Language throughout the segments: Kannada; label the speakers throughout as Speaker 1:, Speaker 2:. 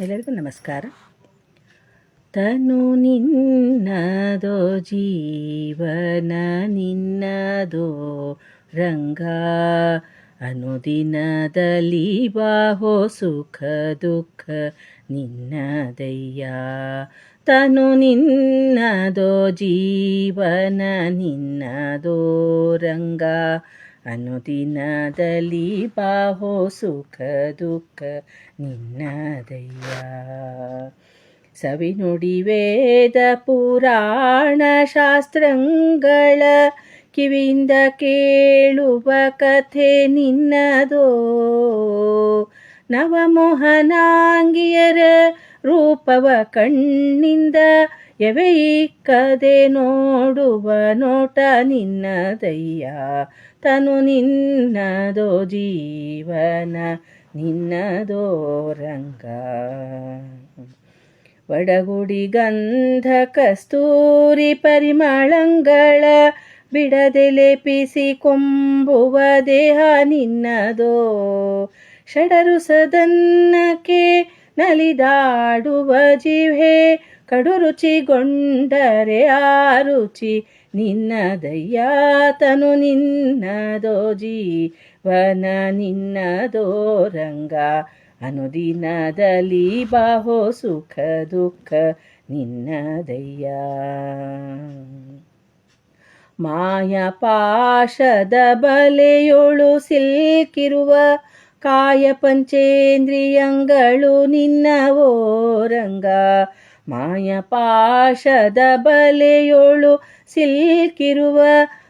Speaker 1: ಎಲ್ಲರಿಗೂ ನಮಸ್ಕಾರ. ತನು ನಿನ್ನದೋ ಜೀವನ, ನಿನ್ನದೋ ರಂಗ, ಅನುದಿನದಲ್ಲಿ ಬಾಹೋ ಸುಖ, ದುಃಖ ನಿನ್ನದಯ್ಯ. ತನು ನಿನ್ನದೋ ಜೀವನ, ನಿನ್ನದೋ ರಂಗ ಅನುದಿನದಲ್ಲಿ ಬಾಹೋ ಸುಖ ದುಃಖ ನಿನ್ನದಯ್ಯ. ಸವಿನುಡಿ ವೇದ ಪುರಾಣ ಶಾಸ್ತ್ರಗಳ ಕಿವಿಯಿಂದ ಕೇಳುವ ಕಥೆ ನಿನ್ನದೋ. ನವಮೋಹನಾಂಗಿಯರ ರೂಪವ ಕಣ್ಣಿಂದ ಎವೆಯಿಕ್ಕದೆ ನೋಡುವ ನೋಟ ನಿನ್ನದಯ್ಯ ತನು ನಿನ್ನದೋ ಜೀವನ, ನಿನ್ನದೋ ರಂಗ. ಒಡಗುಡಿ ಗಂಧ ಕಸ್ತೂರಿ ಪರಿಮಳಂಗಳ ಬಿಡದೆ ಲೇಪಿಸಿ ಕೊಂಬುವ ದೇಹ ನಿನ್ನದೋ. ಷಡರು ಸದನ್ನಕ್ಕೆ ನಲಿದಾಡುವ ಜಿಹೆ ಕಡು ರುಚಿಗೊಂಡರೆ ಆ ರುಚಿ ನಿನ್ನದಯ್ಯ ತನು ನಿನ್ನದೋ ಜೀವನ ನಿನ್ನದೋ ರಂಗ ಅನುದಿನದಲ್ಲಿ ಬಾಹೋ ಸುಖ ದುಃಖ ನಿನ್ನದಯ್ಯ ಮಾಯ ಪಾಶದ ಬಲೆಯೊಳು ಸಿಲ್ಕಿರುವ ಕಾಯ ಪಂಚೇಂದ್ರಿಯಂಗಳು ನಿನ್ನವೋ ರಂಗ ಮಾಯ ಪಾಶದ ಬಲೆಯೊಳು ಸಿಲ್ಕಿರುವ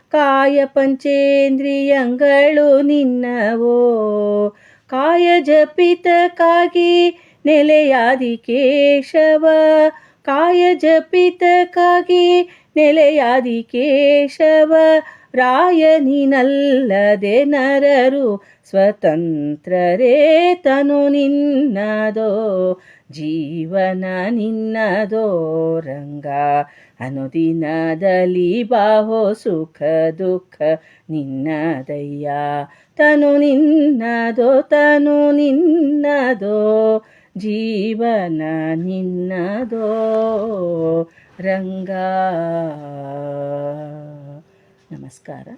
Speaker 1: ಕಾಯ ಪಂಚೇಂದ್ರಿಯಂಗಳು ನಿನ್ನವೋ. ಕಾಯ ಜಪಿತಕ್ಕಾಗಿ ನೆಲೆಯಾದಿ ಕೇಶವ. ಕಾಯ ಜಪಿತಕ್ಕಾಗಿ ನೆಲೆಯಾದಿ ಕೇಶವ. ರಾಯನಿನಲ್ಲದೆ ನರರು ಸ್ವತಂತ್ರರೇ ತನು ನಿನ್ನದೋ, ಜೀವನ ನಿನ್ನದೋ, ರಂಗ ಅನುದಿನದಲ್ಲಿ ಬಾಹೋ ಸುಖ ದುಃಖ ನಿನ್ನದಯ್ಯ. ತನು ನಿನ್ನದೋ ತನು ನಿನ್ನದೋ, ಜೀವನ ನಿನ್ನದೋ, ರಂಗ. Namaskara.